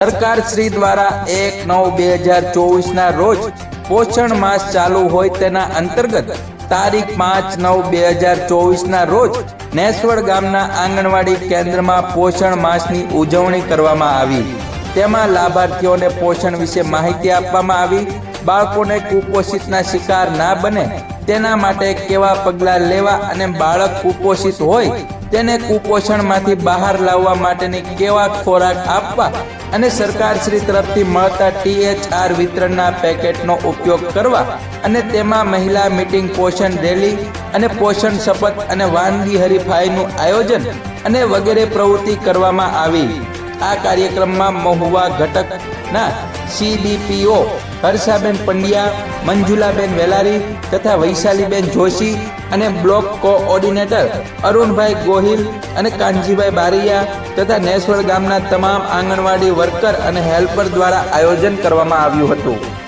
સરકાર શ્રી દ્વારા એક નવ બે હજાર ચોવીસના રોજ પોષણ માસ ચાલુ હોય તેના અંતર્ગત તારીખ પાંચ નવ બે હજાર ચોવીસના રોજ નેસવડ ગામના આંગણવાડી કેન્દ્રમાં પોષણ માસની ઉજવણી કરવામાં આવી. તેમાં લાભાર્થીઓને પોષણ વિશે માહિતી આપવામાં આવી. બાળકોને કુપોષિતના શિકાર ના બને તેના માટે કેવા પગલાં લેવા અને બાળક કુપોષિત હોય તેને કુપોષણમાંથી બહાર લાવવા માટેની કેવા ખોરાક આપવા અને સરકાર શ્રી તરફથી મળતા ટીએચઆર વિતરણના પેકેટનો ઉપયોગ કરવા અને તેમાં મહિલા મીટિંગ, પોષણ રેલી અને પોષણ શપથ અને વાનગી હરીફાઈનું આયોજન અને વગેરે પ્રવૃત્તિ કરવામાં આવી. આ કાર્યક્રમમાં મહુવા ઘટકના સીડીપીઓ હર્ષાબેન પંડ્યા, મંજુલાબેન વેલારી તથા વૈશાલીબેન જોશી અને બ્લોક કોઓર્ડિનેટર અરુણભાઈ ગોહિલ અને કાનજીભાઈ બારૈયા તથા નેશ્વર ગામના તમામ આંગણવાડી વર્કર અને હેલ્પર દ્વારા આયોજન કરવામાં આવ્યું હતું.